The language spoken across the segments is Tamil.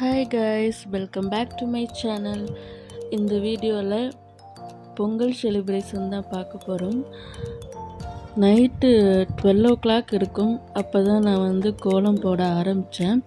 Hi guys welcome back to my channel இந்த வீடியோவில் பொங்கல் செலிப்ரேஷன் தான் பார்க்க போகிறோம் நைட்டு டுவெல் ஓ கிளாக் இருக்கும். அப்போ தான் நான் வந்து கோலம் போட ஆரம்பித்தேன்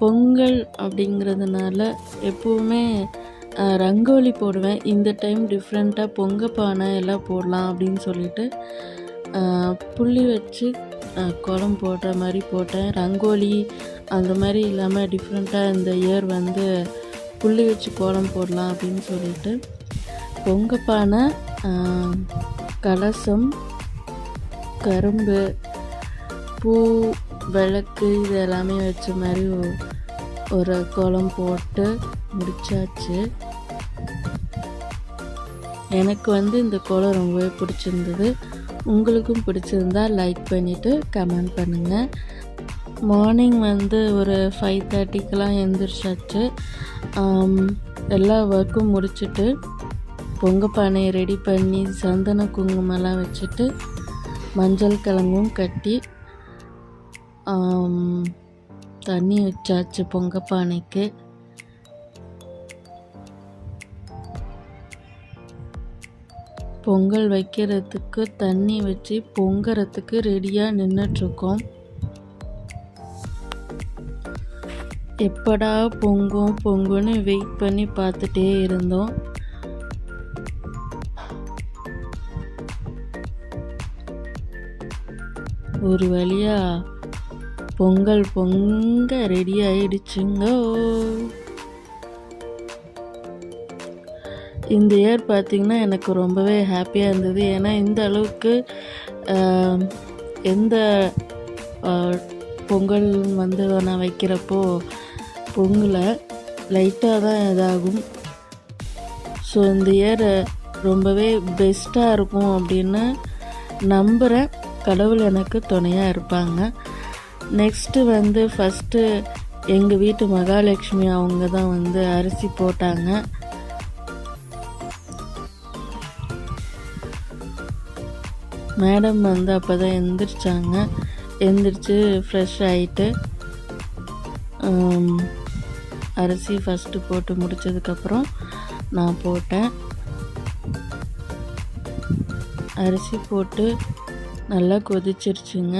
பொங்கல் அப்படிங்கிறதுனால எப்போவுமே ரங்கோலி போடுவேன். இந்த டைம் டிஃப்ரெண்ட்டாக பொங்க பானை எல்லாம் போடலாம் அப்படின்னு சொல்லிட்டு புள்ளி வச்சு ஆஹ், போடுற மாதிரி போட்டேன். ரங்கோலி அந்த மாதிரி இல்லாமல் டிஃப்ரெண்ட்டாக இந்த இயர் வந்து புள்ளி வச்சு கோலம் போடலாம் அப்படின்னு சொல்லிட்டு பொங்கப்பானை கலசம் கரும்பு பூ விளக்கு இது எல்லாமே வச்ச மாதிரி ஒரு கோலம் போட்டு முடிச்சாச்சு. எனக்கு வந்து இந்த கோலம் ரொம்பவே பிடிச்சிருந்தது. உங்களுக்கும் பிடிச்சிருந்தா லைக் பண்ணிவிட்டு கமெண்ட் பண்ணுங்கள் மார்னிங் வந்து ஒரு ஃபைவ் தேர்ட்டிக்கெலாம் எழுந்திரிச்சாச்சு எல்லா ஒர்க்கும் முடிச்சுட்டு பொங்க பானையை ரெடி பண்ணி சந்தன குங்குமம்லாம் வச்சுட்டு மஞ்சள் கிழங்கும் கட்டி தண்ணி வச்சாச்சு பொங்க பானைக்கு. பொங்கல் வைக்கிறதுக்கு தண்ணி வச்சு பொங்கறதுக்கு ரெடியாக நின்றுட்டுருக்கோம் எப்படா பொங்கும் பொங்குன்னு வெயிட் பண்ணி பார்த்துட்டே இருந்தோம். ஒரு வழியாக பொங்கல் பொங்க ரெடி ஆயிடுச்சுங்க இந்த இயர் பார்த்திங்கன்னா எனக்கு ரொம்பவே ஹாப்பியாக இருந்தது. ஏன்னா இந்த அளவுக்கு எந்த பொங்கல் வந்து நான் வைக்கிறப்போ பொங்கலை லைட்டாக தான் இதாகும். ஸோ இந்த இயர் ரொம்பவே பெஸ்ட்டாக இருக்கும் அப்படின்னு நம்புகிறேன் கடவுள் எனக்கு துணையாக இருப்பாங்க. நெக்ஸ்ட்டு வந்து ஃபஸ்ட்டு எங்கள் வீட்டு மகாலட்சுமி அவங்க தான் வந்து அரிசி போட்டாங்க. மேடம் வந்து அப்போ தான் எந்திரிச்சாங்க. எந்திரிச்சு ஃப்ரெஷ் ஆகிட்டு அரிசி ஃபஸ்ட்டு போட்டு முடிச்சதுக்கப்புறம் நான் போட்டேன். அரிசி போட்டு நல்லா கொதிச்சிருச்சுங்க.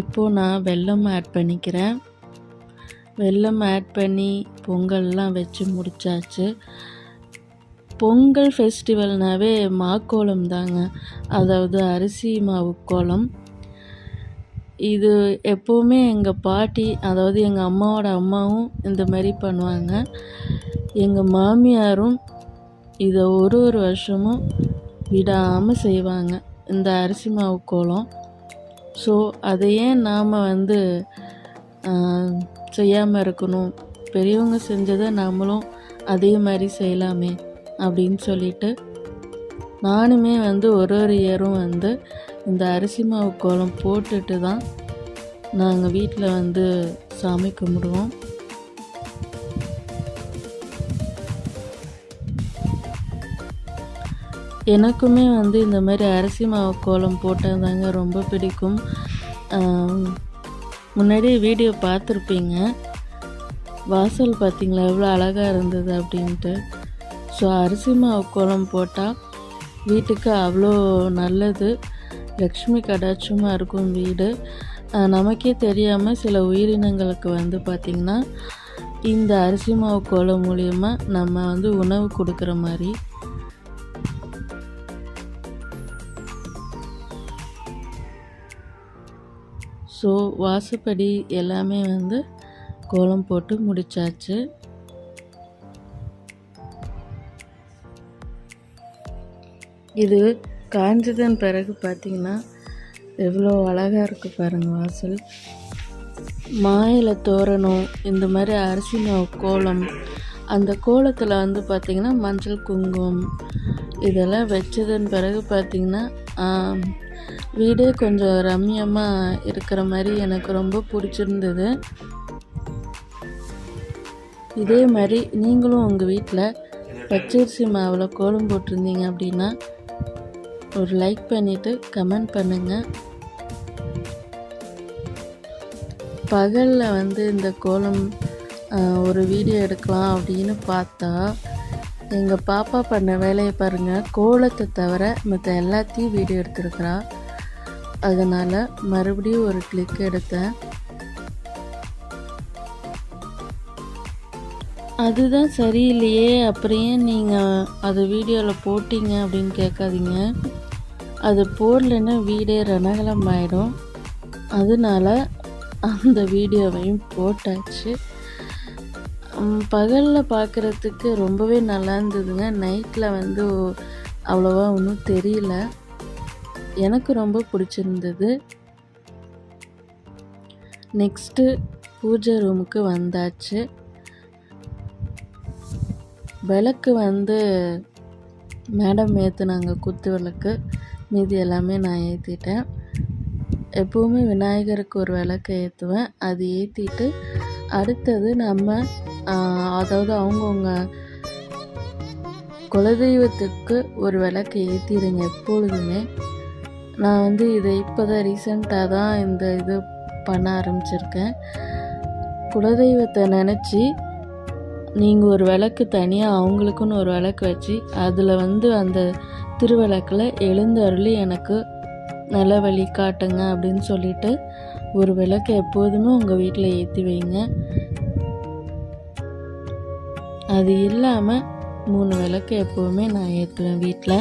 இப்போது நான் வெல்லம் ஆட் பண்ணிக்கிறேன். வெல்லம் ஆட் பண்ணி பொங்கல்லாம் வச்சு முடிச்சாச்சு. பொங்கல் ஃபெஸ்டிவல்னாவே மாக்கோலம் தாங்க. அதாவது அரிசி மாவு கோலம். இது எப்போவுமே எங்கள் பாட்டி அதாவது எங்கள் அம்மாவோட அம்மாவும் இந்த மாதிரி பண்ணுவாங்க. எங்கள் மாமியாரும் இதை ஒரு ஒரு வருஷமும் விடாமல் செய்வாங்க இந்த அரிசி மாவு கோலம். ஸோ அதையே நாம் வந்து செய்யாமல் இருக்கணும்? பெரியவங்க செஞ்சதை நாமளும் அதே மாதிரி செய்யலாமே. அப்படின்னு சொல்லிட்டு நானுமே வந்து ஒரு ஒரு இயரும் வந்து இந்த அரிசி மாவு கோலம் போட்டுட்டு தான் நாங்கள் வீட்டில் வந்து சாமி கும்பிடுவோம். எனக்குமே வந்து இந்த மாதிரி அரிசி மாவு கோலம் போட்டால் தாங்க ரொம்ப பிடிக்கும். முன்னாடி வீடியோ பார்த்துருப்பீங்க. வாசல் பார்த்தீங்களா எவ்வளோ அழகாக இருந்தது அப்படின்ட்டு. ஸோ அரிசி மாவு கோலம் போட்டால் வீட்டுக்கு அவ்வளோ நல்லது. லக்ஷ்மி கடாட்சமாக இருக்கும் வீடு. நமக்கே தெரியாமல் சில உயிரினங்களுக்கு வந்து பார்த்திங்கன்னா இந்த அரிசி மாவு கோலம் மூலயமா நம்ம வந்து உணவு கொடுக்குற மாதிரி. ஸோ வாசப்படி எல்லாமே வந்து கோலம் போட்டு முடிச்சாச்சு. இது காஞ்சதன் பிறகு பார்த்திங்கன்னா எவ்வளோ அழகாக இருக்குது பாருங்கள் வாசல். மாயில தோரணம் இந்த மாதிரி அரிசி மாவு கோலம் அந்த கோலத்தில் வந்து பார்த்திங்கன்னா மஞ்சள் குங்குமம் இதெல்லாம் வச்சதன் பிறகு பார்த்திங்கன்னா வீடே கொஞ்சம் ரம்யமாக இருக்கிற மாதிரி எனக்கு ரொம்ப பிடிச்சிருந்தது. இதே மாதிரி நீங்களும் உங்கள் வீட்டில் பச்சரிசி மாவில் கோலம் போட்டிருந்தீங்க அப்படின்னா ஒரு லைக் பண்ணிவிட்டு கமெண்ட் பண்ணுங்கள் பகலில் வந்து இந்த கோலம் ஒரு வீடியோ எடுக்கலாம் அப்படின்னு பார்த்தா எங்கள் பாப்பா பண்ண வேலையை பாருங்கள் கோலத்தை தவிர மற்ற எல்லாத்தையும் வீடியோ எடுத்துருக்குறா. அதனால் மறுபடியும் ஒரு கிளிக் எடுத்தேன். அதுதான் சரியில்லையே. அப்புறம் ஏன் நீங்கள் அதை வீடியோவில் போட்டிங்க அப்படின்னு கேட்காதீங்க. அது போடலைன்னா வீடே ரணகலம் ஆகிடும் அதனால அந்த வீடியோவையும் போட்டாச்சு. பகலில் பார்க்குறதுக்கு ரொம்பவே நல்லா இருந்ததுங்க. நைட்டில் வந்து அவ்வளோவா ஒன்றும் தெரியல. எனக்கு ரொம்ப பிடிச்சிருந்தது. நெக்ஸ்ட்டு பூஜை ரூமுக்கு வந்தாச்சு. விளக்கு வந்து மேடம் ஏற்றுனாங்க குத்து விளக்கு. மீதி எல்லாமே நான் ஏற்றிட்டேன் எப்போவுமே விநாயகருக்கு ஒரு விளக்கு ஏற்றுவேன் அது ஏற்றிட்டு அடுத்தது நம்ம அதாவது அவங்கவுங்க குலதெய்வத்துக்கு ஒரு விளக்கு ஏற்றிடுங்க எப்பொழுதுமே. நான் வந்து இதை இப்போ தான் ரீசெண்டாக தான் இந்த இது பண்ண ஆரம்பிச்சிருக்கேன். குலதெய்வத்தை நினச்சி நீங்கள் ஒரு விளக்கு தனியாக அவங்களுக்குன்னு ஒரு விளக்கு வச்சு அதில் வந்து அந்த திருவிளக்கில் எழுந்தருளி எனக்கு நல்ல வழி காட்டுங்க அப்படின்னு சொல்லிட்டு ஒரு விளக்கு எப்போதுமே உங்கள் வீட்டில் ஏற்றி வைங்க. அது இல்லாமல் மூணு விளக்கு எப்போவுமே நான் ஏற்றுவேன் வீட்டில்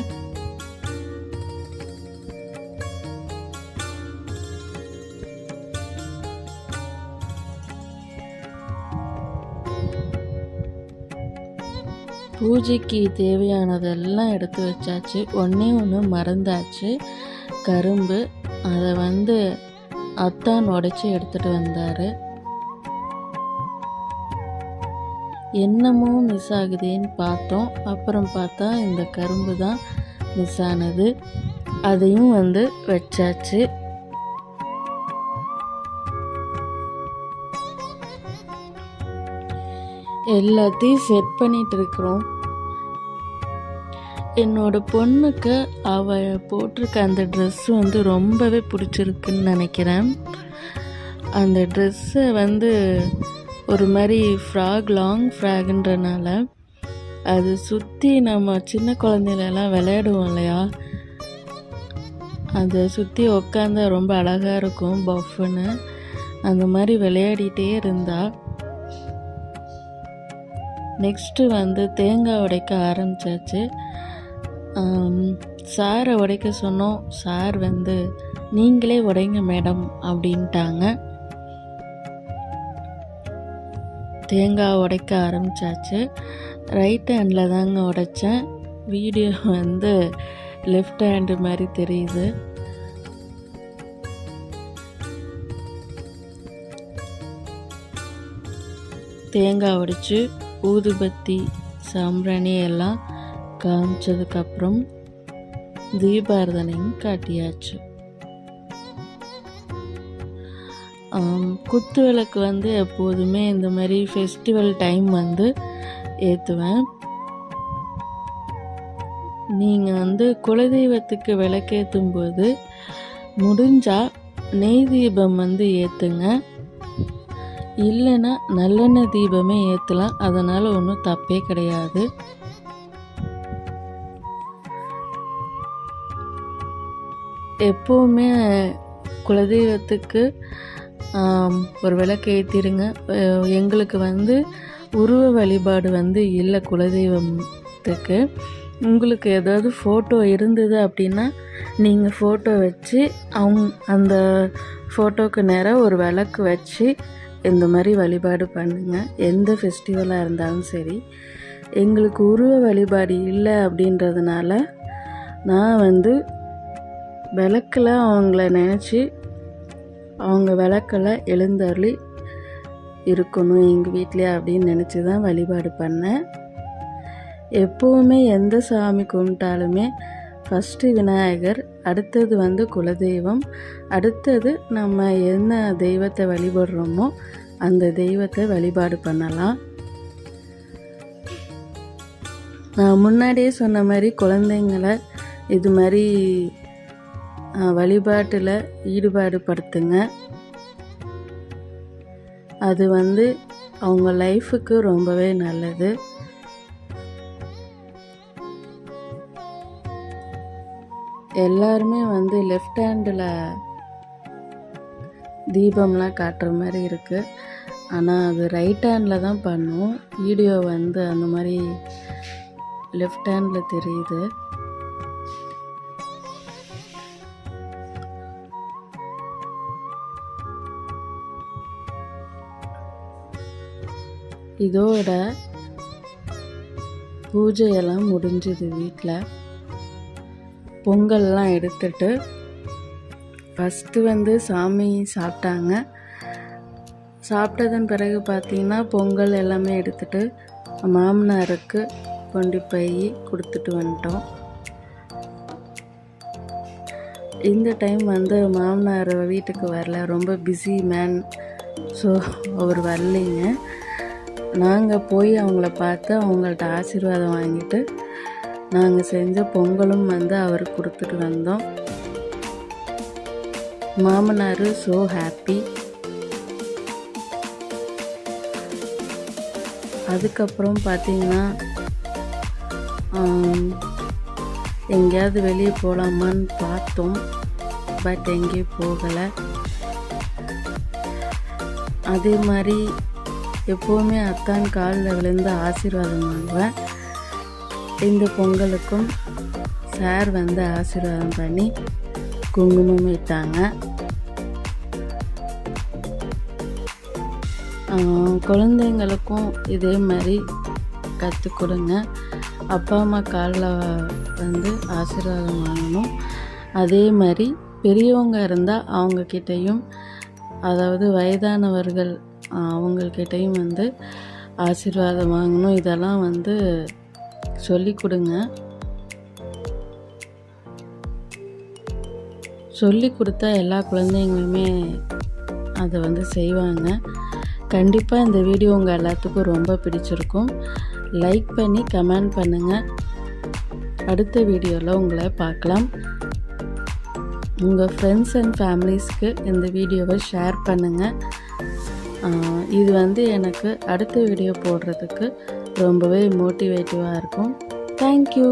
பூஜைக்கு தேவையானதெல்லாம் எடுத்து வச்சாச்சு. ஒன்றே ஒன்று மறந்தாச்சு. கரும்பு அதை வந்து அத்தான் உடச்சி எடுத்துகிட்டு வந்தார். என்னமோ மிஸ் ஆகுதேன்னு பார்த்தோம். அப்புறம் பார்த்தா இந்த கரும்பு தான் மிஸ் ஆனது. அதையும் வந்து வச்சாச்சு. எல்லாத்தையும் செட் பண்ணிகிட்டு இருக்கிறோம். என்னோட பொண்ணுக்கு அவ போட்டிருக்க அந்த ட்ரெஸ் வந்து ரொம்பவே பிடிச்சிருக்குன்னு நினைக்கிறேன். அந்த ட்ரெஸ்ஸை வந்து ஒரு மாதிரி ஃப்ராக் லாங் ஃப்ராக்ன்றனால அது சுற்றி நம்ம சின்ன குழந்தையிலலாம் விளையாடுவோம் இல்லையா? அதை சுற்றி உக்காந்தா ரொம்ப அழகாக இருக்கும் பஃப்னு அந்த மாதிரி விளையாடிட்டே இருந்தா. நெக்ஸ்ட்டு வந்து தேங்காய் உடைக்க ஆரம்பிச்சாச்சு. சாரை உடைக்க சொன்னோம். சார் வந்து நீங்களே உடைங்க மேடம் அப்படின்ட்டாங்க. தேங்காய் உடைக்க ஆரம்பிச்சாச்சு. ரைட் ஹேண்டில் தாங்க உடைச்சேன். வீடியோ வந்து லெஃப்ட் ஹேண்டு மாதிரி தெரியுது. தேங்காய் உடைச்சு ஊதுபத்தி சாம்பிராணி எல்லாம் காமிச்சதுக்கப்புறம் தீபாரதனையும் காட்டியாச்சு. குத்து விளக்கு வந்து எப்போதுமே இந்த மாதிரி ஃபெஸ்டிவல் டைம் வந்து ஏற்றுவேன் நீங்கள் வந்து குலதெய்வத்துக்கு விளக்கேற்றும் போது முடிஞ்சால் நெய் தீபம் வந்து ஏற்றுங்க இல்லைன்னா நல்லெண்ணெய் தீபமே ஏற்றலாம் அதனால் ஒன்றும் தப்பே கிடையாது. எப்போவுமே குலதெய்வத்துக்கு ஒரு விளக்கு ஏற்றிடுங்க எங்களுக்கு வந்து உருவ வழிபாடு வந்து இல்லை குலதெய்வத்துக்கு. உங்களுக்கு ஏதாவது ஃபோட்டோ இருந்தது அப்படின்னா நீங்கள் ஃபோட்டோ வச்சு அவங்க அந்த ஃபோட்டோக்கு நேராக ஒரு விளக்கு வச்சு இந்த மாதிரி வழிபாடு பண்ணுங்கள் எந்த ஃபெஸ்டிவலாக இருந்தாலும் சரி. எங்களுக்கு உருவ வழிபாடு இல்லை அப்படின்றதுனால நான் வந்து விளக்கில் அவங்கள நினச்சி அவங்க விளக்கில் எழுந்தருளி இருக்கணும் எங்கள் வீட்டிலே அப்படின்னு நினச்சி தான் வழிபாடு பண்ணேன் எப்போவுமே எந்த சாமி கும்பிட்டாலுமே ஃபஸ்ட்டு விநாயகர் அடுத்தது வந்து குலதெய்வம் அடுத்தது நம்ம என்ன தெய்வத்தை வழிபடுறோமோ அந்த தெய்வத்தை வழிபாடு பண்ணலாம். நான் முன்னாடியே சொன்ன மாதிரி குழந்தைங்கள இது மாதிரி வழிபாட்டில் ஈடுபாடு படுத்துங்க அது வந்து அவங்க லைஃபுக்கு ரொம்பவே நல்லது. எல்லாருமே வந்து லெஃப்ட் ஹேண்டில் தீபம்லாம் காட்டுற மாதிரி இருக்குது ஆனால் அது ரைட் ஹேண்டில் தான் பண்ணும். வீடியோ வந்து அந்த மாதிரி லெஃப்ட் ஹேண்டில் தெரியுது. இதோட பூஜையெல்லாம் முடிஞ்சுது வீட்டில் பொங்கல்லாம் எடுத்துட்டு ஃபஸ்ட்டு வந்து சாமி சாப்பிட்டாங்க. சாப்பிட்டதன் பிறகு பார்த்தீங்கன்னா பொங்கல் எல்லாமே எடுத்துட்டு மாமனாருக்கு கொண்டு போய் கொடுத்துட்டு வந்துட்டோம். இந்த டைம் வந்து மாமனார் வீட்டுக்கு வரல. ரொம்ப பிஸி மேன் ஸோ அவர் வரலைங்க. நாங்கள் போய் அவங்கள பார்த்து அவங்கள்ட்ட ஆசீர்வாதம் வாங்கிட்டு நாங்கள் செஞ்ச பொங்கலும் வந்து அவருக்கு கொடுத்துட்டு வந்தோம். மாமனார் ஸோ ஹாப்பி அதுக்கப்புறம் பார்த்தீங்கன்னா எங்கேயாவது வெளியே போகலாமான்னு பார்த்தோம். பட் எங்கேயும் போகலை. அதே மாதிரி எப்போவுமே அத்தான் காலில் விழுந்து ஆசீர்வாதம் வாங்குவேன் இந்த பொங்கலுக்கும் சார் வந்து ஆசீர்வாதம் பண்ணி குங்குமம் இட்டாங்க. குழந்தைங்களுக்கும் இதே மாதிரி கற்றுக் கொடுங்க. அப்பா அம்மா காலில் வந்து ஆசீர்வாதம் வாங்கணும். அதே மாதிரி பெரியவங்க இருந்தால் அவங்கக்கிட்டேயும் அதாவது வயதானவர்கள் அவங்கக்கிட்டையும் வந்து ஆசீர்வாதம் வாங்கணும். இதெல்லாம் வந்து சொல்லி கொடுங்க. சொல்லி கொடுத்தா எல்லா குழந்தைங்களுமே அதை வந்து செய்வாங்க. கண்டிப்பாக இந்த வீடியோ உங்கள் எல்லாத்துக்கும் ரொம்ப பிடிச்சிருக்கும். லைக் பண்ணி கமெண்ட் பண்ணுங்கள் அடுத்த வீடியோவில் உங்களை பார்க்கலாம். உங்கள் ஃப்ரெண்ட்ஸ் அண்ட் ஃபேமிலிஸ்க்கு இந்த வீடியோவை ஷேர் பண்ணுங்கள் இது வந்து எனக்கு அடுத்த வீடியோ போடுறதுக்கு ரொம்பவே மோட்டிவேட்டிவாக இருக்கும். தேங்க்யூ